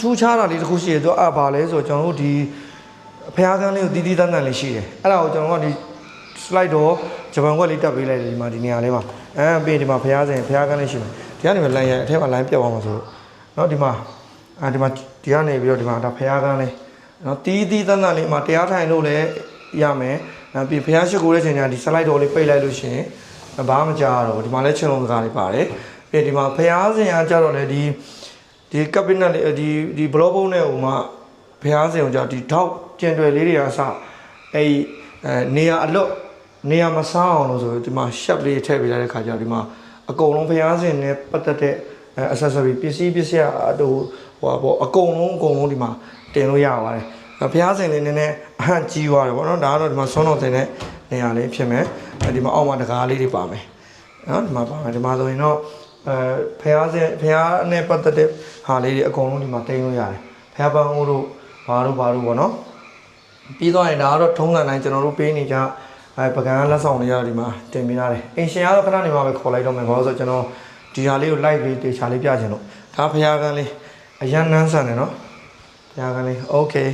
ထူးခြားတာလေးတစ်ခုရှိတယ်သူကအဲ့ဘာလဲဆိုတော့ကျွန်တော်တို့ဒီဖျားကန်းလေးကိုတီးတီးတန်းတန်းလေးရှိတယ်အဲ့ဒါကိုကျွန်တော်ကဒီ slide တော့ဂျပန်ကွက်လေးတက်ပေးလိုက်တယ်ဒီမှာဒီနေရာလေးမှာအဲပြီးဒီမှာဖျားစဉ်ဖျားကန်းလေးရှိမယ်ဒီကနေမှလိုင်းရအထက်မှာလိုင်းပြတ်သွားမှာဆိုတော့เนาะဒီမှာအဲဒီမှာဒီကနေပြီးတော့ဒီမှာဒါဖျားကန်းလေးเนาะတီးတီးတန်းတန်းလေးမှာတရားထိုင်လို့လည်းရမယ်နောက်ပြီးဖျားရှိခိုးတဲ့ချိန်ကျဒီ slide တော့လေးပိတ်လိုက်လို့ရှိရင်ဘာမှမကြားတော့ဘူးဒီမှာလည်းချင်းလုံးစကားလေးပါတယ်ပြီးဒီမှာဖျားစဉ်ကကြတော့လေဒီ ဒီ cabinet လေးဒီဒီ block ပုံးနဲ့ဟိုမှာဘုရားစင်ကိုကြောင့်ဒီထောက်ကျင်တွယ်လေးတွေကစအဲ့ဒီအဲနေရာအလွတ်နေရာမစားအောင်လို့ဆိုဒီမှာ shop လေးထည့်ပေးလိုက်တဲ့ခါကျတော့ဒီမှာအကုန်လုံးဘုရားစင်နဲ့ပတ်သက်တဲ့အဲ accessory ပစ္စည်းပစ္စည်းအတူဟိုပါပေါ့အကုန်လုံးအကုန်လုံးဒီမှာတင်လို့ရပါတယ်အဲဘုရားစင်လေးနည်းနည်းအဟန့်ကြီးသွားတယ်ပေါ့နော်ဒါကတော့ဒီမှာဆွမ်းတော်တင်တဲ့နေရာလေးဖြစ်မယ်အဲဒီမှာအောက်မှာတကားလေးတွေပါမယ်နော်ဒီမှာပါမယ်ဒီမှာဆိုရင်တော့ အဲဖះစဖះနဲ့ပတ်သက်တဲ့ဟာလေးတွေအကုန်လုံးဒီမှာတင်လို့ရတယ်ဖះပန်းဦးတို့ဘာတို့ဘာတို့ပေါ့နော်ပြီးတော့ရင်ဒါကတော့ထုံးစံတိုင်းကျွန်တော်တို့ပေးနေကြအဲပကံလက်ဆောင်တွေကဒီမှာတင်ပေးထားတယ်အင်ရှင်ကတော့ခဏနေမှာပဲခေါ်လိုက်တော့မယ်ဘာလို့ဆိုတော့ကျွန်တော်ဒီဟာလေးကို live လေးတေချာလေးပြချင်လို့ဒါဖះကန်းလေးအရန်နန်းဆန်တယ်နော်ဖះကန်းလေး okay